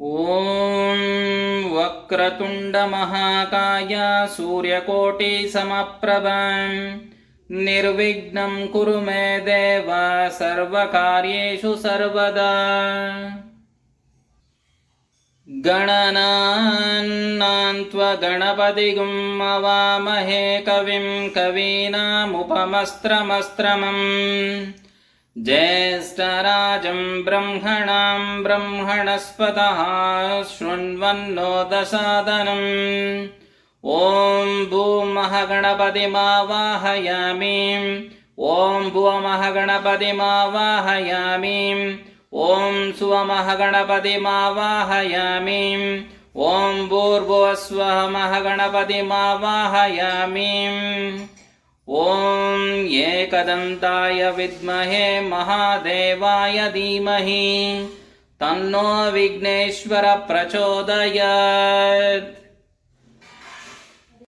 ॐ वक्रतुण्डमहाकाय सूर्यकोटिसमप्रभ निर्विघ्नं कुरु मे देव सर्वकार्येषु सर्वदा। गणनान्त्वगणपतिगुम् अवामहे कविं कवीनामुपमस्त्रमस्त्रमम् ज्येष्ठराजं ब्रह्मणां ब्रह्मणस्पतः शृण्वन्नो दशादनम्। ॐ भूमहगणपतिमावाहयामि। ॐ भुवमहगणपतिमावाहयामि ॐ सुवमहगणपतिमावाहयामि ॐ भूर्भुवस्वः महगणपतिमावाहयामि ॐ एकदन्ताय विद्महे महादेवाय धीमहि तन्नो विघ्नेश्वर प्रचोदयात्